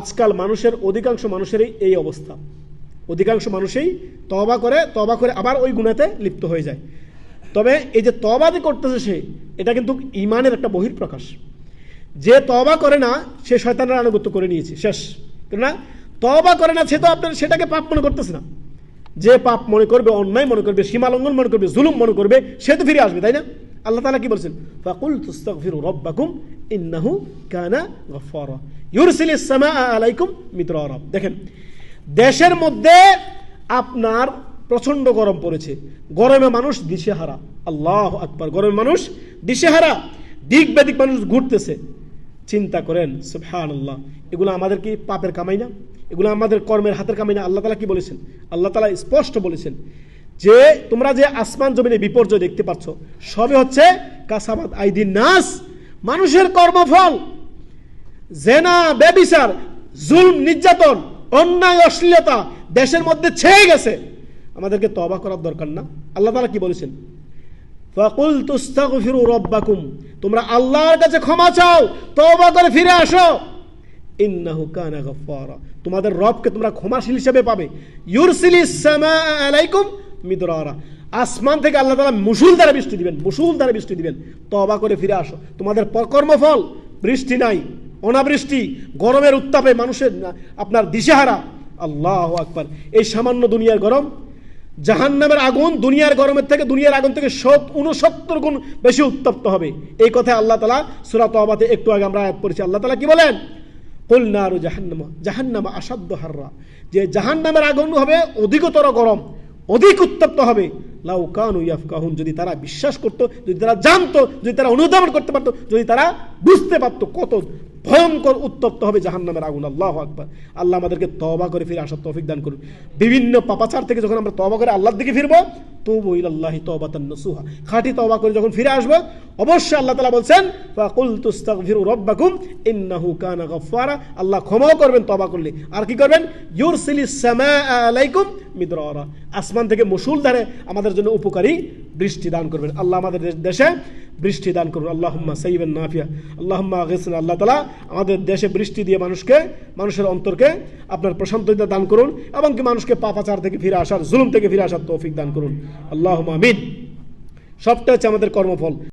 আজকাল মানুষের অধিকাংশ মানুষেরই এই অবস্থা। অধিকাংশ মানুষই তবা করে তবা করে আবার ওই গুণাতে লিপ্ত হয়ে যায়। তবে এই যে তবা যে করতেছে সে, এটা কিন্তু ইমানের একটা বহির্প্রকাশ যে তবা করে না, সে শয়তানের আনুগত্য করে নিয়েছে। শেষ। না তবা করে না, সে তো আপনার, সেটাকে পাপ মনে করতেছে না। যে পাপ মনে করবে, অন্যায় মনে করবে সীমালঙ্ঘন মনে করবে, জুলুম মনে করবে, সে তো ফিরে আসবে, তাই না? আল্লাহ তালা কি বলছেন? ফাকুল তুস্তাগফিরু রাব্বাকুম ইন্নাহু কানা গফফারা ইউরসিলিস সামাআ আলাইকুম মিদরারা দেখেন, দেশের মধ্যে আপনার প্রচণ্ড গরম পড়েছে। গরমে মানুষ দিশেহারা। আল্লাহ আকবার, গরমে মানুষ দিশেহারা। দিক বেদিক মানুষ ঘুরতেছে। চিন্তা করেন সুবহান আল্লাহ এগুলো আমাদের কি পাপের কামাই না? এগুলো আমাদের কর্মের হাতের কামাই না? আল্লাহ তালা কি বলেছেন? আল্লাহ তালা স্পষ্ট বলেছেন যে, তোমরা যে আসমান জমিনে বিপর্যয় দেখতে পাচ্ছ সবে হচ্ছে কাসাবাদ আইদিন নাস মানুষের কর্মফল। জেনা, বেবিচার, জুলম, নির্যাতন, অন্যায়, অশ্লীলতা দেশের মধ্যে ছেয়ে গেছে। আমাদেরকে তবা করার দরকার না। আল্লাহ তালা কি বলেছেন? ফাকুল তুস্তাগফিরু রব্বাকুম। তোমরা আল্লাহর কাছে ক্ষমা চাও, তওবা করে ফিরে আসো। ইন্নাহু কানা গফফারা। তোমাদের রবকে তোমরা ক্ষমাশীল হিসেবে পাবে। ইউরসিলিস সামাআ আলাইকুম মিদরারা। আসমান থেকে আল্লাহ তাআলা মুসুল দ্বারা বৃষ্টি দিবেন, মুসুল দ্বারা বৃষ্টি দিবেন। তওবা করে ফিরে আসো। তোমাদের কর্মফল বৃষ্টি নাই। অনাবৃষ্টি, গরমের উত্তাপে মানুষের, আপনার দিশেহারা। আল্লাহ আকবার। এই সামান্য দুনিয়ার গরম, জাহান্নামের আগুন দুনিয়ার গরমের থেকে, দুনিয়ার আগুন থেকে সত উনসত্তর গুণ বেশি উত্তপ্ত হবে। এই কথায় আল্লাহ তালা সুরাত আবাতে একটু আগে আমরা আয়াত পড়েছি। আল্লাহ তালা কি বলেন? কুল নারু জাহান্নামা জাহান্নামা আসাধ্য হাররা। যে জাহান্নামের আগুন হবে, অধিকতর গরম, অধিক উত্তপ্ত হবে। লাউ কানু ইয়াফকাহুন, যদি তারা বিশ্বাস করতো, যদি তারা জানতো, যদি তারা অনুধাবন করতে পারতো, যদি তারা বুঝতে পারতো কত ভয়ঙ্কর উত্তপ্ত হবে জাহান্নামের আগুন, আল্লাহ আকবার। আল্লাহ আমাদেরকে তবা করে ফিরে আসার তৌফিক দান করুন। বিভিন্ন পাপাচার থেকে যখন আমরা তবা করে আল্লাহর দিকে ফিরবো নসুহা। খাঁটি তবা করে যখন ফিরে আসব, অবশ্যই আল্লাহ তাআলা বলছেন ফাকুল রাব্বাকুম ইন্নাহু কানা আল্লাহ ক্ষমাও করবেন তবা করলে। আর কি করবেন? ইউরসিলিস সামাআ আলাইকুম মিদরারা। আসমান থেকে মুসুল ধারে আমাদের জন্য উপকারী বৃষ্টি দান করবেন। আল্লাহ আমাদের দেশে বৃষ্টি দান করুন। আল্লাহম্মা সাইবেন নাফিয়া। আল্লাহম্মা আগিসনা। আল্লাহ তালা আমাদের দেশে বৃষ্টি দিয়ে মানুষকে, মানুষের অন্তরকে আপনার প্রশান্ততা দান করুন এবং কি মানুষকে পাপাচার থেকে ফিরে আসার, জুলুম থেকে ফিরে আসার তৌফিক দান করুন। আল্লাহ আমিন। সবটা হচ্ছে আমাদের কর্মফল।